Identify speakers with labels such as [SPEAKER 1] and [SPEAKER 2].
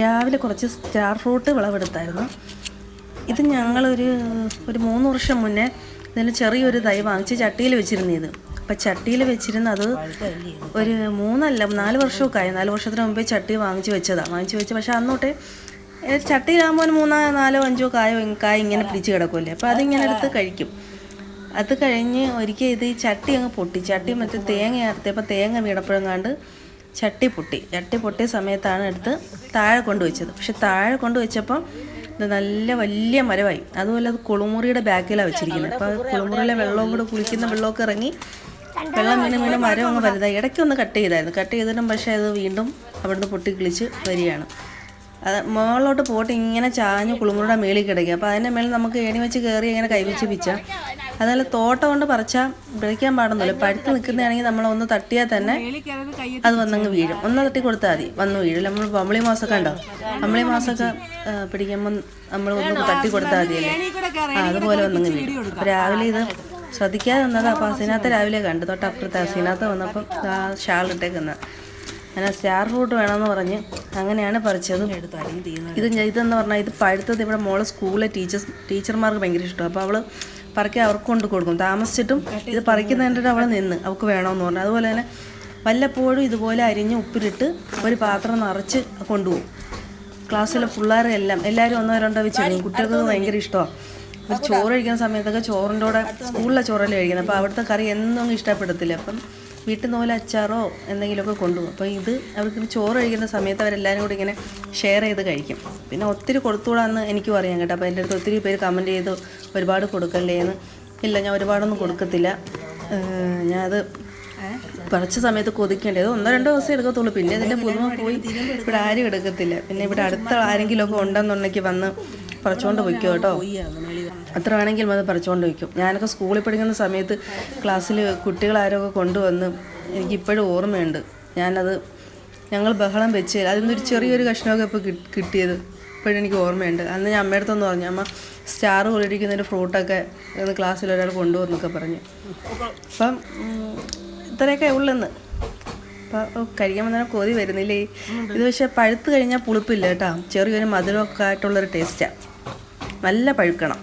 [SPEAKER 1] രാവിലെ കുറച്ച് star fruit വിളവെടുത്തായിരുന്നു. ഇത് ഞങ്ങളൊരു ഒരു മൂന്ന് വർഷം മുന്നേ ഇതിന് ചെറിയൊരു തൈ വാങ്ങിച്ച് ചട്ടിയിൽ വെച്ചിരുന്നു ഇത് അപ്പം ചട്ടിയിൽ വെച്ചിരുന്നത് ഒരു മൂന്നല്ല നാല് വർഷമൊക്കെ ആയി. നാല് വർഷത്തിന് മുമ്പേ ചട്ടി വാങ്ങിച്ച് വെച്ചതാണ് വാങ്ങിച്ച് വെച്ച് പക്ഷേ അന്നോട്ടെ ചട്ടിയിലാകുമ്പോൾ ഒരു മൂന്നോ നാലോ അഞ്ചോ കായോ കായ ഇങ്ങനെ പിടിച്ച് കിടക്കുമല്ലേ അപ്പോൾ അതിങ്ങനെ എടുത്ത് കഴിക്കും. അത് കഴിഞ്ഞ് ഒരിക്കൽ ഇത് ഈ ചട്ടി അങ്ങ് പൊട്ടി. ചട്ടി മറ്റേ തേങ്ങ അറുത്തപ്പോൾ തേങ്ങ വീണപ്പോഴെങ്ങാണ്ട് ചട്ടി പൊട്ടി ചട്ടി പൊട്ടിയ സമയത്താണ് എടുത്ത് താഴെ കൊണ്ടുവച്ചത്. പക്ഷെ താഴെ കൊണ്ടുവച്ചപ്പം ഇത് നല്ല വലിയ മരമായി. അതുപോലെ അത് കുളിമുറിയുടെ ബാക്കിലാണ് വെച്ചിരിക്കുന്നത്. അപ്പോൾ കുളിമുറിയിലെ വെള്ളവും കൂടെ കുളിക്കുന്ന വെള്ളമൊക്കെ ഇറങ്ങി വെള്ളം വീണ് വീണ് മരം അങ്ങ് വലുതായി. ഇടയ്ക്കൊന്ന് കട്ട് ചെയ്തായിരുന്നു. കട്ട് ചെയ്തിട്ടും പക്ഷേ അത് വീണ്ടും അവിടുന്ന് പൊട്ടി കിളിച്ച് വരികയാണ്. അത് മുകളിലോട്ട് പോട്ട് ഇങ്ങനെ ചാഞ്ഞ് കുളിമുറിയുടെ മേളിൽ കിടക്കുക. അപ്പോൾ അതിന്റെ മേളിൽ നമുക്ക് ഏണി വെച്ച് കയറി ഇങ്ങനെ കൈവച്ച് പിച്ചാം. അതുപോലെ തോട്ടം കൊണ്ട് പറിച്ചാൽ പിടിക്കാൻ പാടുന്നില്ല പഴുത്ത് നിൽക്കുന്നതാണെങ്കിൽ നമ്മൾ ഒന്ന് തട്ടിയാൽ തന്നെ അത് വന്നങ്ങ് വീഴും. ഒന്ന് തട്ടി കൊടുത്താൽ മതി വന്ന് വീഴും. നമ്മൾ പമ്പളി മാസമൊക്കെ ഉണ്ടോ? പമ്പളി മാസമൊക്കെ പിടിക്കുമ്പോൾ പിടിക്കുമ്പം നമ്മൾ ഒന്ന് തട്ടി കൊടുത്താൽ മതിയല്ലേ? അതുപോലെ വന്നങ്ങ് വീഴും. രാവിലെ ഇത് ശ്രദ്ധിക്കാതെ വന്നത്. അപ്പോൾ ഹസീനാത്ത രാവിലെ കണ്ടു. തൊട്ടപ്പുറത്തെ ഹസീനാത്ത വന്നപ്പം ആ ഷാൾ ഇട്ടേക്കുന്നത് അങ്ങനെ സ്റ്റാർ ഫ്രൂട്ട് വേണമെന്ന് പറഞ്ഞ് അങ്ങനെയാണ് പറിച്ചത്. ഇത് ഇതെന്ന് പറഞ്ഞാൽ ഇത് പഴുത്തത് ഇവിടെ മോളെ സ്കൂളിലെ ടീച്ചേഴ്സ് ടീച്ചർമാർക്ക് ഭയങ്കര ഇഷ്ടമാണ്. അപ്പോൾ അവൾ പറക്കി അവർക്ക് കൊണ്ട് കൊടുക്കും. താമസിച്ചിട്ടും ഇത് പറിക്കുന്നതിന്റെ അവൾ നിന്ന് അവൾക്ക് വേണമെന്ന് പറഞ്ഞു. അതുപോലെ തന്നെ വല്ലപ്പോഴും ഇതുപോലെ അരിഞ്ഞ് ഉപ്പിലിട്ട് ഒരു പാത്രം നിറച്ച് കൊണ്ടുപോകും. ക്ലാസ്സിലെ പിള്ളേരെ എല്ലാം എല്ലാവരും ഒന്നോ രണ്ടോ വെച്ച് കഴിക്കും കുട്ടികൾക്ക് ഭയങ്കര ഇഷ്ടമാണ്. ചോറ് കഴിക്കുന്ന സമയത്തൊക്കെ ചോറിന്റെ കൂടെ സ്കൂളിലെ ചോറല്ലേ കഴിക്കുന്നത്. അപ്പോൾ അവിടുത്തെ കറി എന്നും അങ്ങ് ഇഷ്ടപ്പെടത്തില്ല. അപ്പം വീട്ടിൽ നിന്ന് പോലെ അച്ചാറോ എന്തെങ്കിലുമൊക്കെ കൊണ്ടുപോകും. അപ്പോൾ ഇത് അവർക്ക് ചോറ് കഴിക്കുന്ന സമയത്ത് അവരെല്ലാവരും കൂടി ഇങ്ങനെ ഷെയർ ചെയ്ത് കഴിക്കും. പിന്നെ ഒത്തിരി കൊടുത്തുകൂടാന്ന് എനിക്കും അറിയാം കേട്ടോ. അപ്പോൾ എന്റെ അടുത്ത് ഒത്തിരി പേര് കമന്റ് ചെയ്ത് ഒരുപാട് കൊടുക്കല്ലേ എന്ന്. ഇല്ല ഞാൻ ഒരുപാടൊന്നും കൊടുക്കത്തില്ല. ഞാൻ അത് പറച്ച സമയത്ത് കൊതിക്കേണ്ടത് ഒന്നോ രണ്ടോ ദിവസം എടുക്കത്തുള്ളൂ. പിന്നെ ഇതിന്റെ പുതുമ പോയി ഇവിടെ ആരും എടുക്കത്തില്ല. പിന്നെ ഇവിടെ അടുത്ത ആരെങ്കിലുമൊക്കെ ഉണ്ടെന്നുണ്ടെങ്കിൽ വന്ന് പറിച്ചുകൊണ്ട് വയ്ക്കും കേട്ടോ. അത്ര വേണമെങ്കിലും അത് പറിച്ചുകൊണ്ട് വയ്ക്കും. ഞാനൊക്കെ സ്കൂളിൽ പഠിക്കുന്ന സമയത്ത് ക്ലാസ്സിൽ കുട്ടികളാരൊക്കെ കൊണ്ടുവന്ന് എനിക്കിപ്പോഴും ഓർമ്മയുണ്ട്. ഞാനത് ഞങ്ങൾ ബഹളം വെച്ച് അതിൽ നിന്നൊരു ചെറിയൊരു കഷ്ണമൊക്കെ ഇപ്പോൾ കിട്ടിയത് ഇപ്പോഴും എനിക്ക് ഓർമ്മയുണ്ട്. അന്ന് ഞാൻ അമ്മയുടെ അടുത്തൊന്ന് പറഞ്ഞു അമ്മ സ്റ്റാർ കൊള്ളിരിക്കുന്നതിന്റെ ഫ്രൂട്ടൊക്കെ ഒന്ന് ക്ലാസ്സിൽ ഒരാൾ കൊണ്ടുവന്നൊക്കെ പറഞ്ഞു. അപ്പം ഇത്രയൊക്കെ ഉള്ളെന്ന്. അപ്പോൾ കഴിക്കുമ്പോൾ തന്നെ കൊതി വരുന്നില്ലേ? ഇത് പക്ഷേ പഴുത്ത് കഴിഞ്ഞാൽ പുളിപ്പില്ല കേട്ടോ. ചെറിയൊരു മധുരമൊക്കെ ആയിട്ടുള്ളൊരു ടേസ്റ്റാണ് നല്ല പഴുക്കണം.